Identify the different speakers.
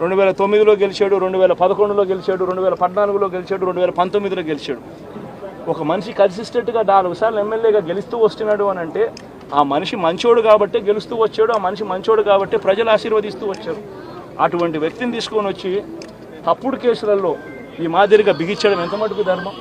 Speaker 1: రెండు వేల తొమ్మిదిలో గెలిచాడు రెండు వేల పదకొండులో గెలిచాడు రెండు వేల పద్నాలుగులో గెలిచాడు రెండు వేల పంతొమ్మిదిలో గెలిచాడు. ఒక మనిషి కన్సిస్టెంట్గా నాలుగు సార్లు ఎమ్మెల్యేగా గెలుస్తూ వస్తున్నాడు అని అంటే ఆ మనిషి మంచోడు కాబట్టి గెలుస్తూ వచ్చాడు ఆ మనిషి మంచోడు కాబట్టి ప్రజలు ఆశీర్వదిస్తూ వచ్చారు. అటువంటి వ్యక్తిని తీసుకొని వచ్చి తప్పుడు కేసులలో ఈ మాదిరిగా బిగించడం ఎంత మటుకు ధర్మం?